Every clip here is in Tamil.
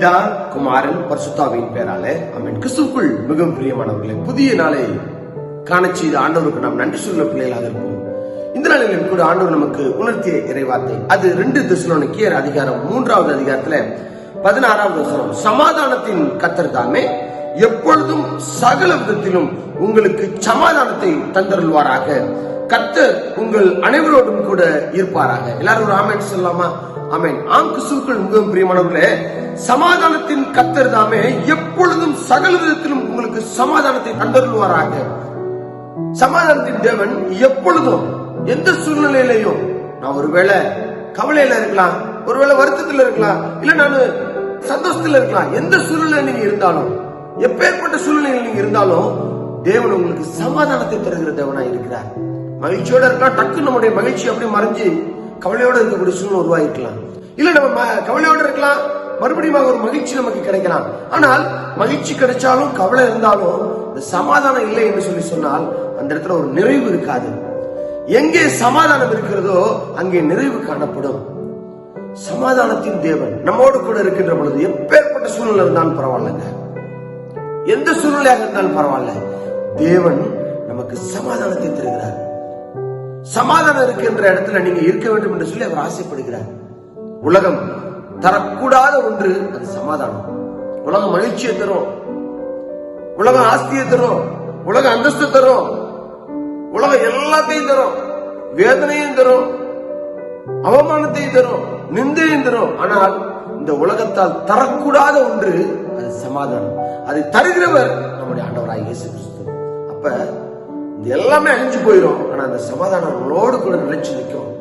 பிதா குமாரன் பரிசுத்தாவின் பேரால. அமீன் கிறிஸ்துக்குள் மிகவும் பிரியமானவர்களே புதிய நாளை காண செய்த ஆண்டவருக்கு நாம் நன்றி சொல்ல பிள்ளைகளாக இருப்போம். இந்த நாளிலும் கூட ஆண்டவர் நமக்கு உணர்த்திய இறைவார்த்தை. அது ரெண்டு திசுலோனிக்கியர் அதிகாரம் மூன்றாவது அதிகாரத்துல பதினாறாவது வசனம். சமாதானத்தின் கத்தர் தாமே எப்பொழுதும் சகல விதத்திலும் உங்களுக்கு சமாதானத்தை தந்தருள்வாராக. கத்தர் உங்கள் அனைவரோடும் கூட இருப்பாராக. எல்லாரும் ஒரு ஆமேன் சொல்லலாமா? ஆமேன். ஆம் கிறிஸ்துக்கள் மிகவும் பிரியமானவர்களே சமாதானத்தின் கத்தர் தாமே எப்பொழுதும் சகல விதத்திலும் உங்களுக்கு சமாதானத்தை தந்தருள்வாராக. சமாதானத்தின் தேவன் எப்பொழுதும் எந்த சூழ்நிலையிலையும் நான் ஒருவேளை கவலையில இருக்கலாம் ஒருவேளை வருத்தத்துல இருக்கலாம் இல்ல நான் சந்தோஷத்துல இருக்கலாம் எந்த சூழ்நிலை நீங்க இருந்தாலும் எப்பேற்பட்ட சூழ்நிலையில் நீங்க இருந்தாலும் தேவன் உங்களுக்கு சமாதானத்தை தருகிற தேவனா இருக்கிறார். மகிழ்ச்சியோட இருக்கலாம் டக்கு நம்முடைய மகிழ்ச்சி அப்படியே மறைஞ்சு கவலையோட இருக்கக்கூடிய சூழ்நிலை உருவாகிக்கலாம் இல்ல நம்ம கவலையோட இருக்கலாம் மறுபடியும் ஒரு மகிழ்ச்சி நமக்கு கிடைக்கலாம். ஆனால் மகிழ்ச்சி கிடைச்சாலும் கவலை இருந்தாலும் இந்த சமாதானம் இல்லை என்று சொல்லி சொன்னால் அந்த இடத்துல ஒரு நிறைவு இருக்காது. எங்கே சமாதானம் இருக்கிறதோ அங்கே நிறைவு காணப்படும். சமாதானத்தின் தேவன் நம்மோடு கூட இருக்கின்ற பொழுது எப்பேற்பட்ட சூழ்நிலை இருந்தாலும் பரவாயில்லைங்க எந்த சூழ்நிலையாக இருந்தாலும் பரவாயில்ல. தேவன் நமக்கு சமாதானத்தை தருகிறார். சமாதானம் இருக்கின்ற இடத்துல நீங்க இருக்க வேண்டும் என்று சொல்லி அவர் ஆசைப்படுகிறார். உலகம் தரக்கூடாத ஒன்று அது சமாதானம். உலகம் மகிழ்ச்சியை தரும். உலகம் ஆஸ்தியை தரும். உலக அந்தஸ்து தரும். உலகம் எல்லாத்தையும் தரும். வேதனையும் தரும். அவமானத்தையும் தரும். நிந்தையும் தரும். ஆனால் இந்த உலகத்தால் தரக்கூடாத ஒன்று அது சமாதானம். அதை தருகிறவர் நம்முடைய ஆண்டவராக இயேசு கிறிஸ்து அப்ப இது எல்லாமே அழிஞ்சு போயிடும் ஆனா அந்த சமாதானம் நம்மளோடு கூட நிலைச்சு நிற்கும்.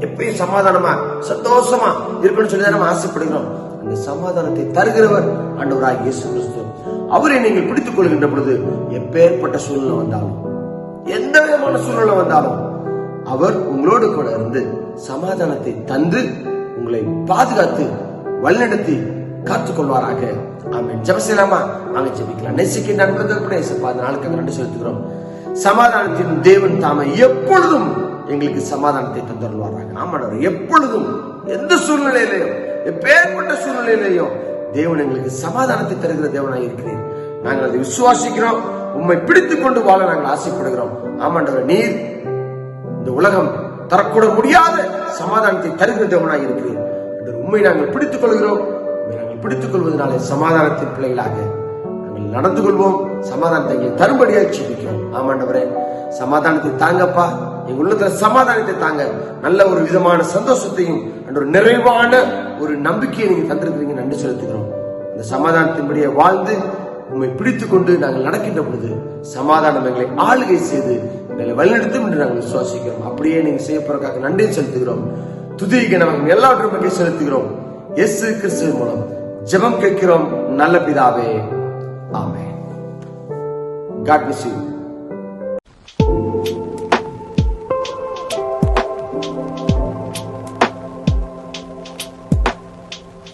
எப்பயும் சமாதானமா சந்தோஷமா இருக்கணும்னு சொல்லி தான் நம்ம ஆசைப்படுகிறோம். அந்த சமாதானத்தை தருகிறவர் ஆண்டவராக இயேசு கிறிஸ்து. அவரை நீங்கள் பிடித்துக் கொள்கின்ற பொழுது எப்பேற்பட்ட சூழ்நிலை வந்தாலும் எந்த விதமான சூழ்நிலை வந்தாலும் அவர் உங்களோடு கூட இருந்து சமாதானத்தை தந்து உங்களை பாதுகாத்து வழிநடத்தி காத்துக் கொள்வாராக. ஆமென். ஜெபம் செய்யலாமா? வாங்க நேசிக்கின்ற நண்பர்கள் கூட பாதி நாளுக்கு நன்றி செலுத்துகிறோம். சமாதானத்தின் தேவன் தாமை எப்பொழுதும் எங்களுக்கு சமாதானத்தை தந்துள்ளாராங்க ஆமாடவர் எப்பொழுதும் எந்த சூழ்நிலையிலையும் எப்பேற்பட்ட சூழ்நிலையிலையும் தேவன் எங்களுக்கு சமாதானத்தை தருகிற தேவனாக இருக்கிறேன் நாங்கள் அதை விசுவாசிக்கிறோம். உம்மை பிடித்து கொண்டு வாழ நாங்கள் ஆசைப்படுகிறோம். ஆமாண்டவர் நீர் இந்த உலகம் தரக்கூட முடியாத சமாதானத்தை தருகிற தேவனாக இருக்கிறேன் அந்த உண்மை நாங்கள் பிடித்துக் கொள்கிறோம். நாங்கள் பிடித்துக் கொள்வதனாலே சமாதானத்தின் பிள்ளைகளாக நாங்கள் நடந்து கொள்வோம். சமாதானத்தை தரும்படியாக சிந்திக்கிறோம் ஆமாண்டவரே சமாதானத்தை தாங்கப்பா. எங்க உள்ளத்துல சமாதானத்தை தாங்க. நல்ல ஒரு விதமான சந்தோஷத்தையும் அண்ட் ஒரு நிறைவான ஒரு நம்பிக்கையை நீங்க தந்திருக்கிறீங்க. நன்றி செலுத்துகிறோம். அந்த சமாதானத்தின்படியே வாழ்ந்து உண்மை பிடித்து கொண்டு நாங்கள் நடக்கின்ற பொழுது சமாதானம் எங்களை ஆளுகை செய்து எங்களை வழிநடத்தும் என்று நாங்கள் விசுவாசிக்கிறோம். அப்படியே நீங்க செய்ய போறதுக்காக நன்றி செலுத்துகிறோம். துதிக்கு நமக்கு எல்லாவற்றும் பற்றி செலுத்துகிறோம். எஸ் கிறிஸ்து மூலம் ஜெபம் கேட்கிறோம். நல்ல பிதாவே. ஆமே காட் bless யூ